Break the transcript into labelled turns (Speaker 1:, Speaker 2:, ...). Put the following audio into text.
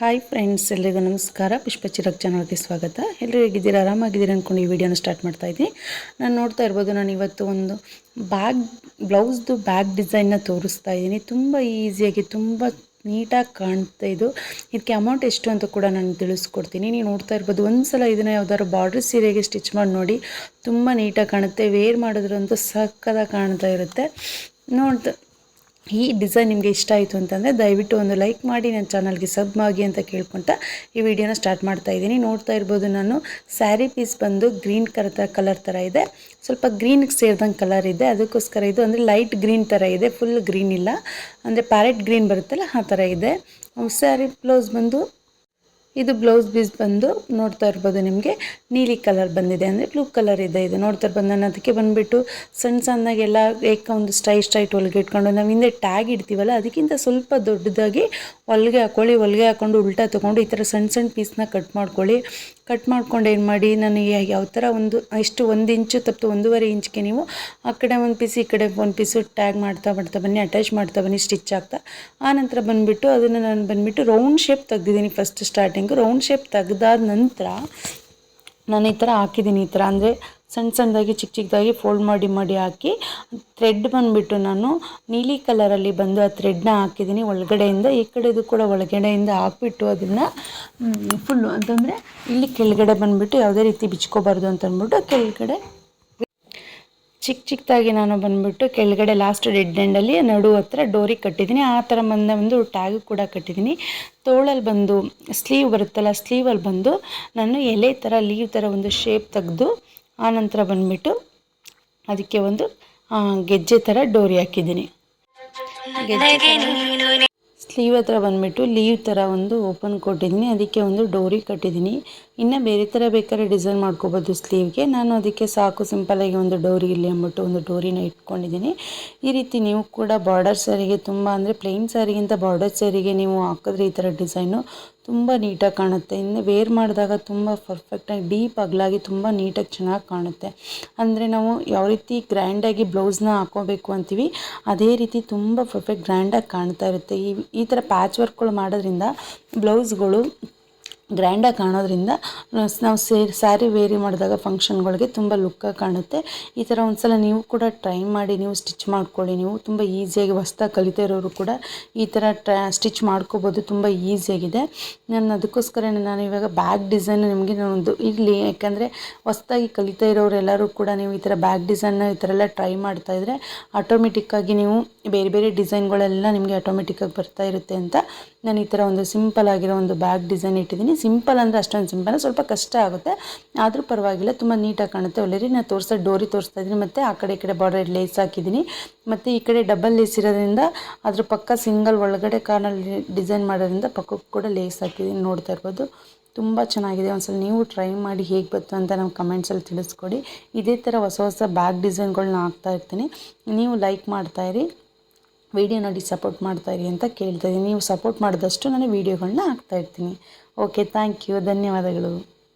Speaker 1: Hi friends ಎಲ್ಲರಿಗೂ ನಮಸ್ಕಾರ. ಪುಷ್ಪ ಚಿರಕ್ ಚಾನಲ್ಗೆ ಸ್ವಾಗತ. ಎಲ್ಲರೂ ಹೇಗಿದ್ದೀರಾ? ಆರಾಮಾಗಿದ್ದೀರಾ ಅಂದ್ಕೊಂಡು ಈ ವಿಡಿಯೋನ ಸ್ಟಾರ್ಟ್ ಮಾಡ್ತಾ ಇದ್ದೀನಿ. ನಾನು ನೋಡ್ತಾ ಇರ್ಬೋದು ನಾನು ಇವತ್ತು ಒಂದು ಬ್ಯಾಗ್, ಬ್ಲೌಸ್ದು ಬ್ಯಾಗ್ ಡಿಸೈನ್ನ ತೋರಿಸ್ತಾ ಇದ್ದೀನಿ. ತುಂಬ ಈಸಿಯಾಗಿ, ತುಂಬ ನೀಟಾಗಿ ಕಾಣ್ತಾ ಇದು. ಇದಕ್ಕೆ ಅಮೌಂಟ್ ಎಷ್ಟು ಅಂತ ಕೂಡ ನಾನು ತಿಳಿಸ್ಕೊಡ್ತೀನಿ. ನೀವು ನೋಡ್ತಾ ಇರ್ಬೋದು ಒಂದು ಸಲ ಇದನ್ನು ಯಾವ್ದಾದ್ರು ಬಾರ್ಡ್ರ್ ಸೀರೆಗೆ ಸ್ಟಿಚ್ ಮಾಡಿ ನೋಡಿ, ತುಂಬ ನೀಟಾಗಿ ಕಾಣುತ್ತೆ. ವೇರ್ ಮಾಡಿದ್ರಂತೂ ಸಕ್ಕದಾಗಿ ಕಾಣ್ತಾ ಇರುತ್ತೆ. ನೋಡ್ತಾ ಈ ಡಿಸೈನ್ ನಿಮಗೆ ಇಷ್ಟ ಆಯಿತು ಅಂತಂದರೆ ದಯವಿಟ್ಟು ಒಂದು ಲೈಕ್ ಮಾಡಿ, ನನ್ನ ಚಾನಲ್ಗೆ ಸಬ್ ಆಗಿ ಅಂತ ಕೇಳ್ಕೊತ ಈ ವಿಡಿಯೋನ ಸ್ಟಾರ್ಟ್ ಮಾಡ್ತಾ ಇದ್ದೀನಿ. ನೋಡ್ತಾ ಇರ್ಬೋದು ನಾನು ಸ್ಯಾರಿ ಪೀಸ್ ಬಂದು ಗ್ರೀನ್ ಕಲರ್ ಕಲರ್ ಥರ ಇದೆ. ಸ್ವಲ್ಪ ಗ್ರೀನ್ಗೆ ಸೇರಿದಂಗೆ ಕಲರ್ ಇದೆ. ಅದಕ್ಕೋಸ್ಕರ ಇದು ಅಂದರೆ ಲೈಟ್ ಗ್ರೀನ್ ಥರ ಇದೆ ಫುಲ್ ಗ್ರೀನ್ ಇಲ್ಲ. ಅಂದರೆ ಪ್ಯಾರೆಟ್ ಗ್ರೀನ್ ಬರುತ್ತಲ್ಲ, ಆ ಥರ ಇದೆ. ಸ್ಯಾರಿ ಬ್ಲೌಸ್ ಬಂದು ಇದು ಬ್ಲೌಸ್ ಪೀಸ್ ಬಂದು ನೋಡ್ತಾ ಇರ್ಬೋದು ನಿಮಗೆ. ನೀಲಿ ಕಲರ್ ಬಂದಿದೆ ಅಂದರೆ ಬ್ಲೂ ಕಲರ್ ಇದೆ. ಇದು ನೋಡ್ತಾ ಇರ್ಬೋದು. ನಾನು ಅದಕ್ಕೆ ಬಂದುಬಿಟ್ಟು ಸಣ್ಣ ಸಣ್ಣಗೆಲ್ಲ ಏಕ ಒಂದು ಸ್ಟೈ ಸ್ಟೈಟ್ ಹೊಲಿಗೆ ಇಟ್ಕೊಂಡು ನಾವು ಹಿಂದೆ ಟ್ಯಾಗ್ ಇಡ್ತೀವಲ್ಲ, ಅದಕ್ಕಿಂತ ಸ್ವಲ್ಪ ದೊಡ್ಡದಾಗಿ ಹೊಲಿಗೆ ಹಾಕ್ಕೊಳ್ಳಿ ಹೊಲಿಗೆ ಹಾಕ್ಕೊಂಡು ಉಲ್ಟಾ ತೊಗೊಂಡು ಈ ಥರ ಸಣ್ಣ ಸಣ್ಣ ಪೀಸ್ನ ಕಟ್ ಮಾಡ್ಕೊಳ್ಳಿ. ಕಟ್ ಮಾಡ್ಕೊಂಡು ಏನು ಮಾಡಿ ನನಗೆ ಯಾವ ಥರ ಒಂದು ಎಷ್ಟು ಒಂದು ಇಂಚು ತಪ್ಪು ಒಂದೂವರೆ ಇಂಚ್ಗೆ ನೀವು ಆ ಕಡೆ ಒಂದು ಪೀಸ್ ಈ ಕಡೆ ಒಂದು ಪೀಸು ಟ್ಯಾಗ್ ಮಾಡ್ತಾ ಮಾಡ್ತಾ ಬನ್ನಿ ಅಟ್ಯಾಚ್ ಮಾಡ್ತಾ ಬನ್ನಿ ಸ್ಟಿಚ್ ಆಗ್ತಾ. ಆ ನಂತರ ಬಂದುಬಿಟ್ಟು ಅದನ್ನು ನಾನು ಬಂದುಬಿಟ್ಟು ರೌಂಡ್ ಶೇಪ್ ತೆಗ್ದಿದ್ದೀನಿ ಫಸ್ಟ್ ಸ್ಟಾರ್ಟಿಂಗು ರೌಂಡ್ ಶೇಪ್ ತೆಗೆದಾದ ನಂತರ ನಾನು ಈ ಥರ ಹಾಕಿದ್ದೀನಿ ಈ ಥರ. ಅಂದರೆ ಸಣ್ಣ ಸಣ್ಣದಾಗಿ ಚಿಕ್ಕ ಚಿಕ್ಕದಾಗಿ ಫೋಲ್ಡ್ ಮಾಡಿ ಮಾಡಿ ಹಾಕಿ ಥ್ರೆಡ್ ಬಂದುಬಿಟ್ಟು ನಾನು ನೀಲಿ ಕಲರಲ್ಲಿ ಬಂದು ಆ ಥ್ರೆಡ್ನ ಹಾಕಿದ್ದೀನಿ ಒಳಗಡೆಯಿಂದ. ಈ ಕಡೆದು ಕೂಡ ಒಳಗಡೆಯಿಂದ ಹಾಕ್ಬಿಟ್ಟು ಅದನ್ನು ಫುಲ್ಲು ಅಂತಂದರೆ ಇಲ್ಲಿ ಕೆಳಗಡೆ ಬಂದುಬಿಟ್ಟು ಯಾವುದೇ ರೀತಿ ಬಿಚ್ಕೋಬಾರ್ದು ಅಂತಂದ್ಬಿಟ್ಟು ಕೆಳಗಡೆ ಚಿಕ್ಕ ಚಿಕ್ಕದಾಗಿ ನಾನು ಬಂದುಬಿಟ್ಟು ಕೆಳಗಡೆ ಲಾಸ್ಟ್ ಡೆಡ್ ಎಂಡಲ್ಲಿ ನಡು ಹತ್ರ ಡೋರಿ ಕಟ್ಟಿದ್ದೀನಿ. ಆ ಥರ ಬಂದ ಒಂದು ಟ್ಯಾಗು ಕೂಡ ಕಟ್ಟಿದ್ದೀನಿ. ತೋಳಲ್ಲಿ ಬಂದು ಸ್ಲೀವ್ ಬರುತ್ತಲ್ಲ ಸ್ಲೀವಲ್ಲಿ ಬಂದು ನಾನು ಎಲೆ ಥರ ಲೀವ್ ಥರ ಒಂದು ಶೇಪ್ ತೆಗೆದು ಆನಂತರ ಬಂದುಬಿಟ್ಟು ಅದಕ್ಕೆ ಒಂದು ಗೆಜ್ಜೆ ಥರ ಡೋರಿ ಹಾಕಿದ್ದೀನಿ. ಸ್ಲೀವ್ ಹತ್ರ ಬಂದುಬಿಟ್ಟು ಲೀವ್ ಥರ ಒಂದು ಓಪನ್ ಕೊಟ್ಟಿದ್ದೀನಿ. ಅದಕ್ಕೆ ಒಂದು ಡೋರಿ ಕಟ್ಟಿದ್ದೀನಿ. ಇನ್ನು ಬೇರೆ ಥರ ಬೇಕಾದ್ರೆ ಡಿಸೈನ್ ಮಾಡ್ಕೋಬೋದು ಸ್ಲೀವ್ಗೆ ನಾನು ಅದಕ್ಕೆ ಸಾಕು ಸಿಂಪಲಾಗಿ ಒಂದು ಡೋರಿ ಇಲ್ಲಿ ಅಂದ್ಬಿಟ್ಟು ಒಂದು ಡೋರಿನ ಇಟ್ಕೊಂಡಿದ್ದೀನಿ. ಈ ರೀತಿ ನೀವು ಕೂಡ ಬಾರ್ಡರ್ ಸ್ಯಾರಿಗೆ ತುಂಬ ಅಂದರೆ ಪ್ಲೇನ್ ಸ್ಯಾರಿಗಿಂತ ಬಾರ್ಡರ್ ಸ್ಯಾರಿಗೆ ನೀವು ಹಾಕಿದ್ರೆ ಈ ಥರ ಡಿಸೈನು ತುಂಬ ನೀಟಾಗಿ ಕಾಣುತ್ತೆ. ಇನ್ನು ವೇರ್ ಮಾಡಿದಾಗ ತುಂಬ ಪರ್ಫೆಕ್ಟಾಗಿ ಡೀಪ್ ಅಗಲಾಗಿ ತುಂಬ ನೀಟಾಗಿ ಚೆನ್ನಾಗಿ ಕಾಣುತ್ತೆ. ಅಂದರೆ ನಾವು ಯಾವ ರೀತಿ ಗ್ರ್ಯಾಂಡಾಗಿ ಬ್ಲೌಸ್ನ ಹಾಕೋಬೇಕು ಅಂತೀವಿ, ಅದೇ ರೀತಿ ತುಂಬ ಪರ್ಫೆಕ್ಟ್ ಗ್ರ್ಯಾಂಡಾಗಿ ಕಾಣ್ತಾ ಇರುತ್ತೆ. ಈ ಈ ಥರ ಪ್ಯಾಚ್ ವರ್ಕ್ಗಳು ಮಾಡೋದ್ರಿಂದ ಬ್ಲೌಸ್ಗಳು ಗ್ರ್ಯಾಂಡಾಗಿ ಕಾಣೋದ್ರಿಂದ ನಾವು ಸೇರಿ ಸ್ಯಾರಿ ವೇರಿ ಮಾಡಿದಾಗ ಫಂಕ್ಷನ್ಗಳಿಗೆ ತುಂಬ ಲುಕ್ಕಾಗಿ ಕಾಣುತ್ತೆ. ಈ ಥರ ಒಂದು ಸಲ ನೀವು ಕೂಡ ಟ್ರೈ ಮಾಡಿ, ನೀವು ಸ್ಟಿಚ್ ಮಾಡ್ಕೊಳ್ಳಿ. ನೀವು ತುಂಬ ಈಸಿಯಾಗಿ ಹೊಸ್ದಾಗಿ ಕಲಿತಾ ಇರೋರು ಕೂಡ ಈ ಥರ ಟ್ರಾ ಸ್ಟಿಚ್ ಮಾಡ್ಕೋಬೋದು. ತುಂಬ ಈಸಿಯಾಗಿದೆ ನಾನು ಅದಕ್ಕೋಸ್ಕರ ನಾನು ಇವಾಗ ಬ್ಯಾಗ್ ಡಿಸೈನ್ ನಿಮಗೆ ನಾನೊಂದು ಇರಲಿ ಯಾಕಂದರೆ ಹೊಸ್ದಾಗಿ ಕಲಿತಾ ಇರೋರೆಲ್ಲರೂ ಕೂಡ ನೀವು ಈ ಥರ ಬ್ಯಾಗ್ ಡಿಸೈನ್ ಈ ಥರ ಎಲ್ಲ ಟ್ರೈ ಮಾಡ್ತಾಯಿದ್ರೆ ಆಟೋಮೆಟಿಕ್ಕಾಗಿ ನೀವು ಬೇರೆ ಬೇರೆ ಡಿಸೈನ್ಗಳೆಲ್ಲ ನಿಮಗೆ ಆಟೋಮೆಟಿಕ್ಕಾಗಿ ಬರ್ತಾ ಇರುತ್ತೆ ಅಂತ ನಾನು ಈ ಥರ ಒಂದು ಸಿಂಪಲ್ ಆಗಿರೋ ಒಂದು ಬ್ಯಾಗ್ ಡಿಸೈನ್ ಇಟ್ಟಿದ್ದೀನಿ. ಸಿಂಪಲ್ ಅಂದರೆ ಅಷ್ಟೊಂದು ಸಿಂಪಲ್, ಸ್ವಲ್ಪ ಕಷ್ಟ ಆಗುತ್ತೆ. ಆದರೂ ಪರವಾಗಿಲ್ಲ, ತುಂಬ ನೀಟಾಗಿ ಕಾಣುತ್ತೆ. ಒಳ್ಳೆ ರೀ ನಾನು ತೋರಿಸ್ತಾ ಡೋರಿ ತೋರಿಸ್ತಾ ಇದ್ದೀನಿ. ಮತ್ತು ಆ ಕಡೆ ಈ ಕಡೆ ಬಾರ್ಡರ್ ಲೇಸ್ ಹಾಕಿದ್ದೀನಿ. ಮತ್ತು ಈ ಕಡೆ ಡಬಲ್ ಲೇಸ್ ಇರೋದ್ರಿಂದ ಅದ್ರ ಪಕ್ಕ ಸಿಂಗಲ್ ಒಳಗಡೆ ಕಾರ್ನಲ್ಲಿ ಡಿಸೈನ್ ಮಾಡೋದ್ರಿಂದ ಪಕ್ಕಕ್ಕೆ ಕೂಡ ಲೇಸ್ ಹಾಕಿದ್ದೀನಿ, ನೋಡ್ತಾ ಇರ್ಬೋದು. ತುಂಬ ಚೆನ್ನಾಗಿದೆ. ಒಂದ್ಸಲ ನೀವು ಟ್ರೈ ಮಾಡಿ ಹೇಗೆ ಬಂತು ಅಂತ ನಮ್ಮ ಕಮೆಂಟ್ಸಲ್ಲಿ ತಿಳಿಸ್ಕೊಡಿ. ಇದೇ ಥರ ಹೊಸ ಹೊಸ ಬ್ಯಾಗ್ ಡಿಸೈನ್ಗಳನ್ನ ಹಾಕ್ತಾ ಇರ್ತೀನಿ. ನೀವು ಲೈಕ್ ಮಾಡ್ತಾಯಿರಿ ವಿಡಿಯೋ ನೋಡಿ ಸಪೋರ್ಟ್ ಮಾಡ್ತಾಯಿರಿ ಅಂತ ಕೇಳ್ತಾಯಿದ್ದೀನಿ ನೀವು ಸಪೋರ್ಟ್ ಮಾಡಿದಷ್ಟು ನಾನು ವೀಡಿಯೋಗಳನ್ನ ಹಾಕ್ತಾಯಿರ್ತೀನಿ ಓಕೆ ಥ್ಯಾಂಕ್ ಯು ಧನ್ಯವಾದಗಳು.